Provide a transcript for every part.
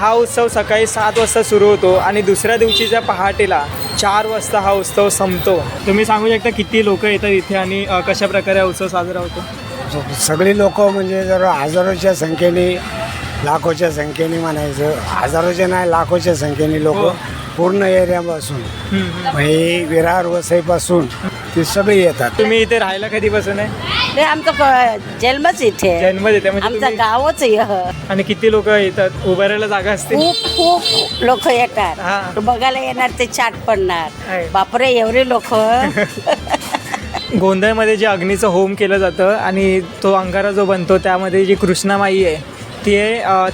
हा उत्सव सकाळी सात वाजता सुरू होतो आणि दुसऱ्या दिवशीच्या पहाटेला चार वाजता हा उत्सव संपतो तुम्ही सांगू शकता किती लोक येतात इथे आणि कशा प्रकारे हा उत्सव साजरा होतो सगळी लोक म्हणजे जर हजारोच्या संख्येने लाखोच्या संख्येने म्हणायचं हजारोच्या नाही लाखोच्या संख्येने लोक हो. पूर्ण एरियापासून. म्हणजे विरार वसईपासून ते सगळे येतात. तुम्ही इथे राहायला कधीपासून आहे? ते आमचा क- जन्मच इथे. जन्म देते म्हणजे आमचं तुम्ही- गावच आहे ह. आणि किती लोक येतात? उभारायला जागा असते? खूप खूप लोक हा. येतात बघायला येणार ते चाट आहे. पडणार बापरे एवढे लोक. गोंधळमध्ये जे अग्नीचं होम केलं जातं आणि तो अंगारा जो बनतो त्यामध्ये जी कृष्णामाई आहे ती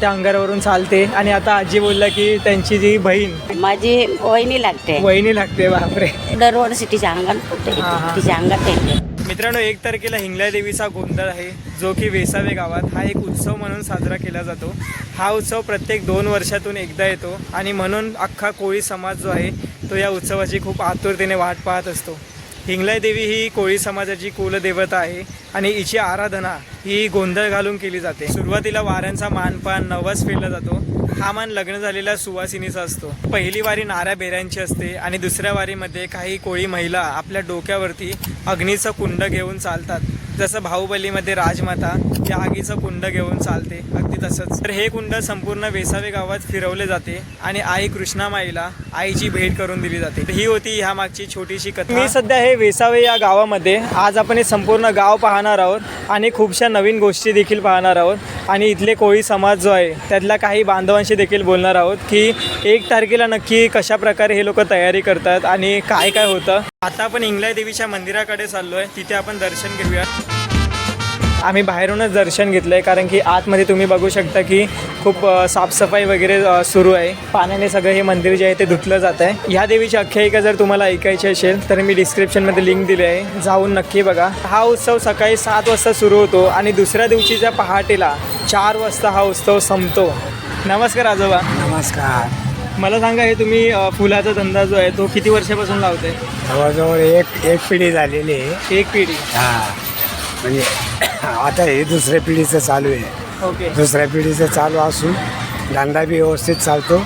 त्या अंगारावरून चालते. आणि आता आजी बोलला की त्यांची जी बहीण. माझी वहिनी लागते. वहिनी लागते बापरे. दरवर्षी तिच्या अंगात. हा, हा. तिच्या अंगात येते मित्रांनो एक तारखेला हिंगल्या देवीचा गोंधळ आहे जो की वेसावे गावात हा एक उत्सव म्हणून साजरा केला जातो. हा उत्सव प्रत्येक दोन वर्षातून एकदा येतो. आणि म्हणून अख्खा कोळी समाज जो आहे तो या उत्सवाची खूप आतुरतेने वाट पाहत असतो. हिंगलाय देवी ही कोळी समाजाची कुलदेवता आहे आणि हिची आराधना ही गोंधळ घालून केली जाते. सुरुवातीला वाऱ्यांचा मानपान नवस फिरला जातो. हा मान लग्न झालेल्या सुवासिनीचा असतो. पहिली वारी नाऱ्या बेऱ्यांची असते आणि दुसऱ्या वारीमध्ये काही कोळी महिला आपल्या डोक्यावरती अग्नीचं कुंड घेऊन चालतात. जसं बाहुबलीमध्ये राजमाता या आगीचं कुंड घेऊन चालते. अगदी तसंच. तर हे कुंड संपूर्ण वेसावे गावात फिरवले जाते आणि आई कृष्णामाईला आईची भेट करून दिली जाते. तर ही होती ह्या मागची छोटीशी कथा. मी सध्या हे वेसावे या गावामध्ये आज आपण हे संपूर्ण गाव पाहणार आहोत आणि खूपशा नवीन गोष्टी देखील पाहणार आहोत. आणि इथले कोळी समाज जो आहे त्यातल्या काही बांधवांशी देखील बोलणार आहोत की एक तारखेला नक्की कशा प्रकारे हे लोक तयारी करतात आणि काय काय होतं. आता आपण इंगलाय देवीच्या मंदिराकडे चाललो आहे तिथे आपण दर्शन घेऊया आम्ही बाहेरूनच दर्शन घेतलं आहे कारण की आतमध्ये तुम्ही बघू शकता की खूप साफसफाई वगैरे सुरू आहे. पाण्याने सगळं हे मंदिर जे आहे ते धुतलं जात आहे. ह्या देवीची आख्यायिका जर तुम्हाला ऐकायची असेल तर मी डिस्क्रिप्शनमध्ये लिंक दिली आहे. जाऊन नक्की बघा. हा उत्सव सकाळी सात वाजता सुरू होतो आणि दुसऱ्या दिवशीच्या पहाटेला चार वाजता हा उत्सव संपतो. नमस्कार आजोबा. नमस्कार. मला सांगा हे तुम्ही फुलाचा धंदा जो आहे तो किती वर्षापासून लावताय? जवळजवळ एक एक पिढी झालेली आहे. एक पिढी. हा. म्हणजे आता हे दुसऱ्या पिढीचं चालू आहे. ओके दुसऱ्या पिढीचं चालू असून धंदा बी व्यवस्थित चालतो.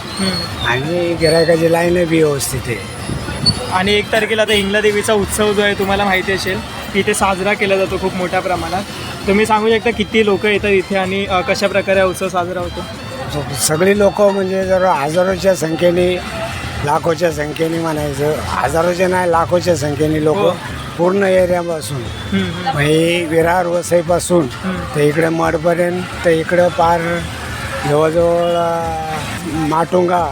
आणि गिरायकाची लाईन बी व्यवस्थित आहे. आणि एक तारखेला आता इंगला देवीचा उत्सव जो आहे तुम्हाला माहिती असेल इथे साजरा केला जातो खूप मोठ्या प्रमाणात. तुम्ही सांगू शकता किती लोक येतात इथे आणि कशा प्रकारे हा उत्सव साजरा होतो? सगळी लोक म्हणजे जर हजारोच्या संख्येने लाखोच्या संख्येने म्हणायचं हजारोच्या नाही लाखोच्या संख्येने लोक हो. पूर्ण एरियापासून. म्हणजे विरार वसईपासून तर इकडे मठपर्यंत तर इकडं पार जवळजवळ माटुंगा.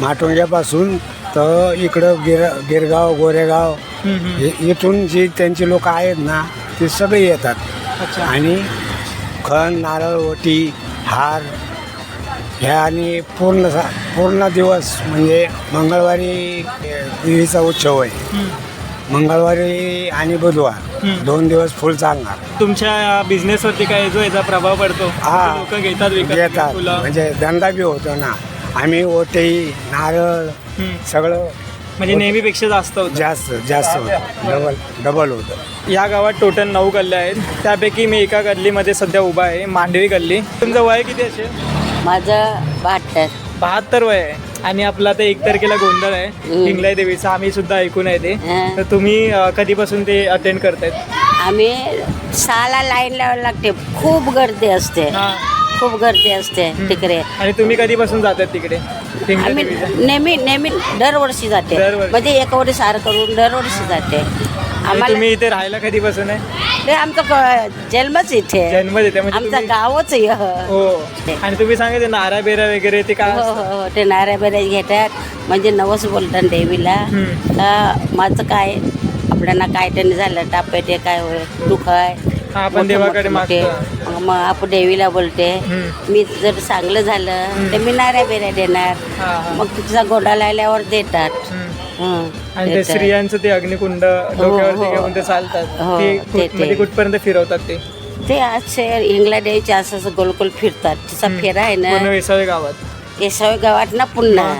माटुंग्यापासून तर इकडं गिर गिरगाव गोरेगाव इथून जी त्यांची लोक आहेत ना ते सगळे येतात. आणि खण नारळ ओटी हार ह्या आणि पूर्ण पूर्ण दिवस म्हणजे मंगळवारी देवीचा उत्सव आहे. मंगळवारी आणि बुधवार. दोन दिवस फुल चालणार. तुमच्या बिझनेसवरती काय जो याचा प्रभाव पडतो? हा. लोक घेतात विकत येतात फुलं. म्हणजे धंदा बी होतो ना. आम्ही ओटी नारळ हम्म. सगळं. म्हणजे नेहमीपेक्षा जास्त होतं. जास्त जास्त होतं. डबल डबल होतं. या गावात टोटल नऊ गल्ल्या आहेत. त्यापैकी मी एका गल्लीमध्ये सध्या उभा आहे मांडवी गल्ली. तुमचं वय किती असेल? माझं बहात्तर. बहात्तर वय आहे. आणि आपला आता एक तारखेला गोंधळ आहे. हिंगलाय देवीचा आम्ही सुद्धा ऐकून आहे ते. हं. तर तुम्ही अ, कधीपासून ते अटेंड करतायत? आम्ही सहाला लाईन लावायला लागते. खूप गर्दी असते. हा. खूप गर्दी असते तिकडे. आणि तुम्ही कधीपासून जातात तिकडे? हिंगलाय आम्ही नेहमी नेहमी दरवर्षी जाते. दरवर्षी. म्हणजे एक वर्ष सार करून दरवर्षी जाते. आम्हाला तुम्ही इथे राहायला कधीपासून आहे? ते आमचं जन्मच इथे जन्म देते म्हणजे आमचं तुम्ही- गावच आहे ह. हो आणि तुम्ही सांगायचे नारा बेरा वगैरे ते काय हो? हो हो ते नाऱ्या बिऱ्या घेतात म्हणजे नवस बोलतात देवीला हम्म. माझं काय आपल्याला काय त्यांनी झालं टापेटे काय होय दुःख आहे हा, आपण मोठे- देवाकडे मोठे- मागतो. मग मग आपण देवीला बोलते हम्म. मी जर चांगलं झालं तर मी नाऱ्या बिऱ्या देणार हा, हा. मग तुझा गोडा लायल्यावर देतात हम्म. हं, आणि ते. स्त्रियांचं ते अग्निकुंड डोक्यावरती हो. घेऊन ते चालतात हो, ते ते- कुठ- म्हणजे ते. कुठपर्यंत फिरवतात ते ते असे इंगला द्यायचे असं असं गोलगोल फिरतात तसा हम्म. फेरा आहे पूर्ण ना वेसावे गावात केशव गावात ना पुन्हा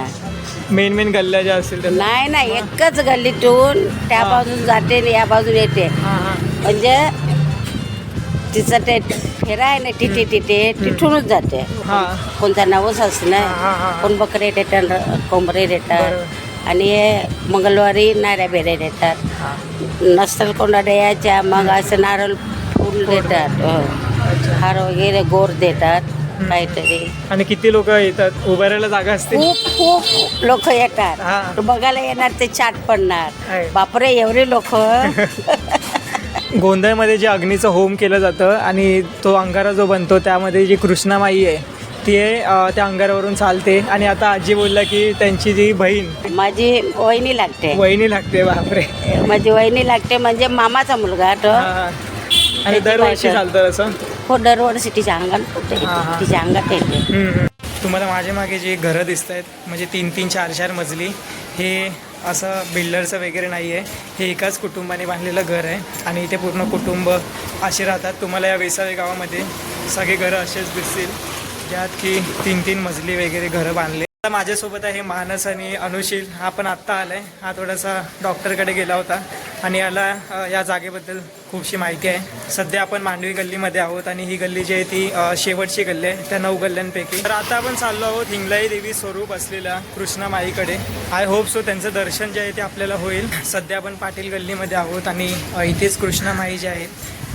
मेन मेन गल्ल्या ज्या असतील नाही नाही एकच गल्लीतून त्या हा. बाजून जाते आणि या बाजून येते हा, हा. म्हणजे तिचं ते फेरा आहे ना तिथे तिथे तिथूनच जाते हा कोणता नवस असणं हा, हा, हा. कोण बकरे देतात कोंबरे देतात बरोबर. आणि मंगळवारी नाऱ्या बेऱ्या देतात नसतं कोणा द्यायच्या मग असं नारळ फूल देतात. हो. हार वगैरे गोर देतात काहीतरी. आणि किती लोक येतात? उभारायला जागा असते? खूप खूप लोक. येतात. बघायला येणार ते चाट. पडणार. बापरे एवढे लोक. गोंधळमध्ये जे अग्नीचं होम केलं जातं आणि तो अंगारा जो बनतो त्यामध्ये जी कृष्णामाई आहे ती त्या अंगारावरून चालते. आणि आता आजी बोलला की त्यांची जी बहीण. माझी वहिनी लागते. वहिनी लागते बापरे. माझी वहिनी लागते म्हणजे मामाचा मुलगा तो. आणि दरवर्षी. चालतं असं हो दरवर्षी तिच्या अंगात हा, हा. तिच्या अंगात येते. तुम्हाला माझ्या मागे जे घरं दिसत आहेत म्हणजे तीन तीन चार चार मजली हे असं बिल्डरचं वगैरे नाही आहे हे एकाच कुटुंबाने बांधलेलं घर आहे. आणि इथे पूर्ण कुटुंब असे राहतात. तुम्हाला या वेसावे गावामध्ये सगळे घरं असेच दिसतील. ज्यात की तीन तीन मजली वगैरे घरं बांधले. आता माझ्यासोबत आहे मानस आणि अनुशील. हा पण आत्ता आला आहे हा थोडासा डॉक्टरकडे गेला होता. आणि याला या जागेबद्दल खूपशी माहिती आहे. सध्या आपण मांडवी गल्लीमध्ये आहोत आणि ही गल्ली जी आहे ती शेवटची गल्ली आहे त्या नऊ गल्ल्यांपैकी. तर आता आपण चाललो आहोत हिंगलाई देवी स्वरूप असलेल्या कृष्णा माईकडे आय होप सो त्यांचं दर्शन जे आहे ते आपल्याला होईल. सध्या आपण पाटील गल्लीमध्ये आहोत आणि इथेच कृष्णा माई आहेत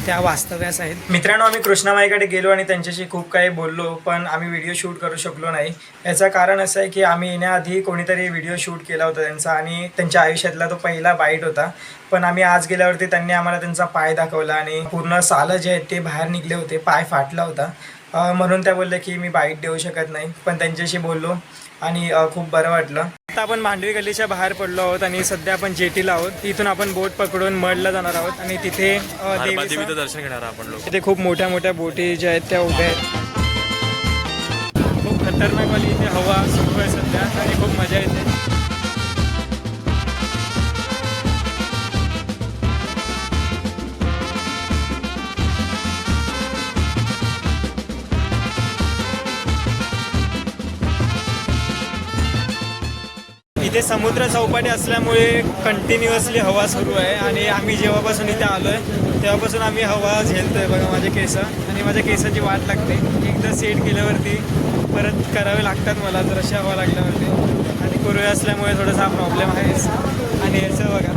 त्या वास्तव्यास आहेत. मित्रांनो आम्ही कृष्णामाईकडे गेलो आणि त्यांच्याशी खूप काही बोललो पण आम्ही व्हिडिओ शूट करू शकलो नाही. याचं कारण असं आहे की आम्ही येण्याआधी कोणीतरी व्हिडिओ शूट केला होता त्यांचा आणि त्यांच्या आयुष्यातला तो पहिला बाईट होता. पण आम्ही आज गेल्यावरती त्यांनी आम्हाला त्यांचा पाय दाखवला आणि पूर्ण सालं जे आहेत ते बाहेर निघले होते पाय फाटला होता. म्हणून त्या बोलल्या की मी बाईट देऊ शकत नाही. पण त्यांच्याशी बोललो आणि खूप बरं वाटलं. आता आपण मांडवी गल्लीच्या बाहेर पडलो आहोत आणि सध्या आपण जेटीला आहोत. इथून आपण बोट पकडून मडला जाणार आहोत आणि तिथे देवीचं- दर्शन घेणार आपण लोक. इथे खूप मोठ्या मोठ्या बोटी ज्या आहेत त्या उभ्या आहेत. खूप खतरनाकवाली इथे हवा सुरू आहे सध्या आणि खूप मजा येते. इथे समुद्र चौपाटी असल्यामुळे कंटिन्युअसली हवा सुरू आहे आणि आम्ही जेव्हापासून इथे आलो आहे तेव्हापासून आम्ही हवा झेलतोय बघा माझे केस. आणि माझ्या केसाची वाट लागते. एकदा सेट केल्यावरती परत करावे लागतात मला जर अशी हवा लागल्यावरती. आणि कुरवे असल्यामुळे थोडासा प्रॉब्लेम आहेच आणि याचं बघा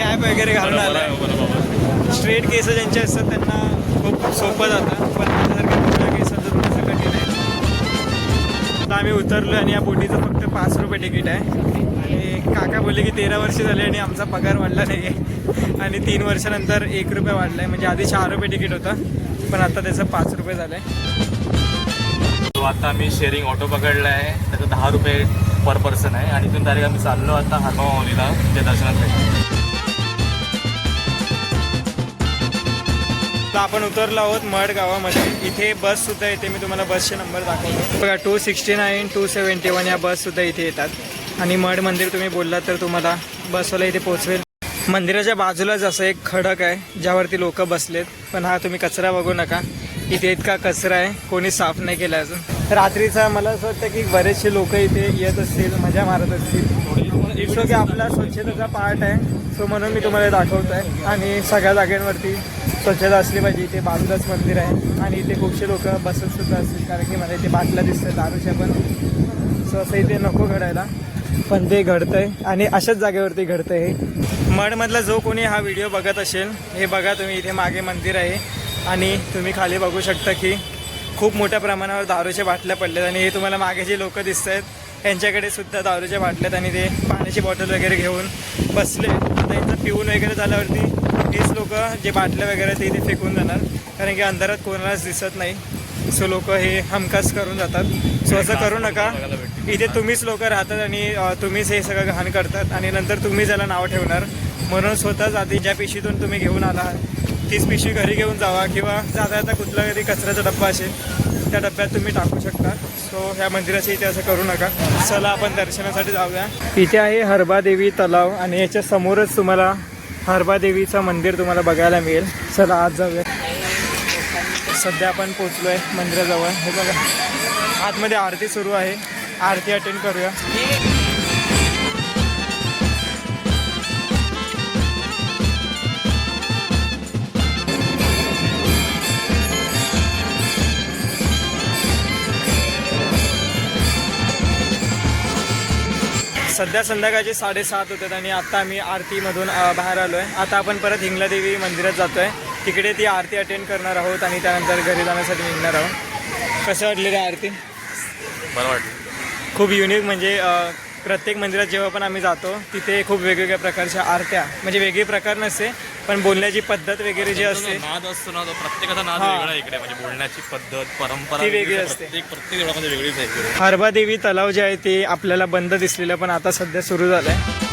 कॅप वगैरे घालून आलं आहे स्ट्रेट केस ज्यांचे असतात त्यांना खूप सोपं जातं. पण माझ्यासारख्या मोठ्या केसाचं थोडंसं कठीण आहे. आम्ही उतरलो आणि या बोटीचं फक्त पाच रुपये तिकीट आहे. काका बोलले की तेरा वर्ष झाले आणि आमचा पगार वाढला नाही आहे आणि तीन वर्षानंतर एक रुपये वाढला आहे म्हणजे आधी चार रुपये तिकीट होतं पण आता त्याचं पाच रुपये झालं आहे तो आता आम्ही शेअरिंग ऑटो पकडला आहे त्याचं दहा रुपये पर पर्सन आहे. आणि इथून तारीख आम्ही चाललो आता माऊलीला त्या दर्शनासाठी तर आपण उतरलो आहोत मड गावामध्ये इथे बस सुद्धा येते. मी तुम्हाला बसचे नंबर दाखवतो. बघा two sixty nine two seventy one या बस सुद्धा इथे येतात. आणि मड मंदिर तुम्ही बोललात तर तुम्हाला बसवाला इथे पोहोचवेल. मंदिराच्या बाजूलाच असं एक खडक आहे ज्यावरती लोक बसलेत. पण हा तुम्ही कचरा बघू नका. इथे इतका कचरा आहे कोणी साफ नाही केला अजून. रात्रीचा मला असं वाटतं की बरेचसे लोक इथे येत असतील मजा मारत असतील. इट्स की आपला स्वच्छतेचा पार्ट आहे. सो म्हणून मी तुम्हाला दाखवतो आहे आणि सगळ्या जागांवरती स्वच्छता असली पाहिजे. इथे बाजूलाच मंदिर आहे. आणि इथे खूपशे लोक बसत सुद्धा असतील कारण की मला इथे बाटल्या दिसतात दारूच्या पण. सो असं इथे नको घडायला. पण ते घडतंय आणि अशाच जागेवरती घडतंय. हे मडमधला जो कोणी हा व्हिडिओ बघत असेल हे बघा तुम्ही इथे मागे मंदिर आहे. आणि तुम्ही खाली बघू शकता की खूप मोठ्या प्रमाणावर दारूच्या बाटल्या पडल्यात आणि हे तुम्हाला मागे जे लोक दिसत आहेत यांच्याकडे सुद्धा दारूच्या बाटल्यात आणि ते पाण्याची बॉटल वगैरे घेऊन बसले. आता यांचं पिऊन वगैरे झाल्यावरती हेच लोक जे बाटल्या वगैरे ते इथे फेकून जाणार. कारण की अंधारात कोणालाच दिसत नाही. सो लोक हे हमखास करून जातात. सो असं करू नका. इथे तुम्हीच लोक राहतात आणि तुम्हीच हे सगळं घाण करतात आणि नंतर तुम्ही त्याला नाव ठेवणार म्हणून स्वतःच आधी ज्या पिशवीतून तुम्ही घेऊन आला तीच पिशवी घरी घेऊन जावा किंवा जाता जाता कुठला कधी कचऱ्याचा डब्बा असेल त्या डब्यात तुम्ही टाकू शकता. सो ह्या मंदिराच्या इथे असं करू नका. चला आपण दर्शनासाठी जाऊया. इथे आहे हरबादेवी तलाव आणि याच्या समोरच तुम्हाला हरबादेवीचं मंदिर तुम्हाला बघायला मिळेल. चला आज जाऊया. सध्या आपण पोचलो आहे मंदिराजवळ. हे बघा. आतमध्ये आरती सुरू आहे. आरती अटेंड करूया. सध्या संध्याकाळचे साडेसात होतात आणि आता आम्ही आरतीमधून बाहेर आलो आहे आता आपण परत हिंगलादेवी मंदिरात जातो आहे तिकडे ती आरती अटेंड करणार आहोत आणि त्यानंतर घरी जाण्यासाठी निघणार आहोत. कसं वाटलेली आरती? बरं वाटलं. खूप युनिक म्हणजे प्रत्येक मंदिरात जेव्हा पण आम्ही जातो तिथे खूप वेगवेगळ्या प्रकारच्या आरत्या म्हणजे वेगळे प्रकार नसते पण बोलण्याची पद्धत वगैरे जी असते नाद असतो ना तो प्रत्येकाचा नाद. वेगळा इकडे म्हणजे बोलण्याची पद्धत परंपरा वेगळी. असते. प्रत्येक वेगळीच आहे हरबादेवी तलाव जे आहे ते आपल्याला बंद दिसलेलं पण आता सध्या सुरू झालं आहे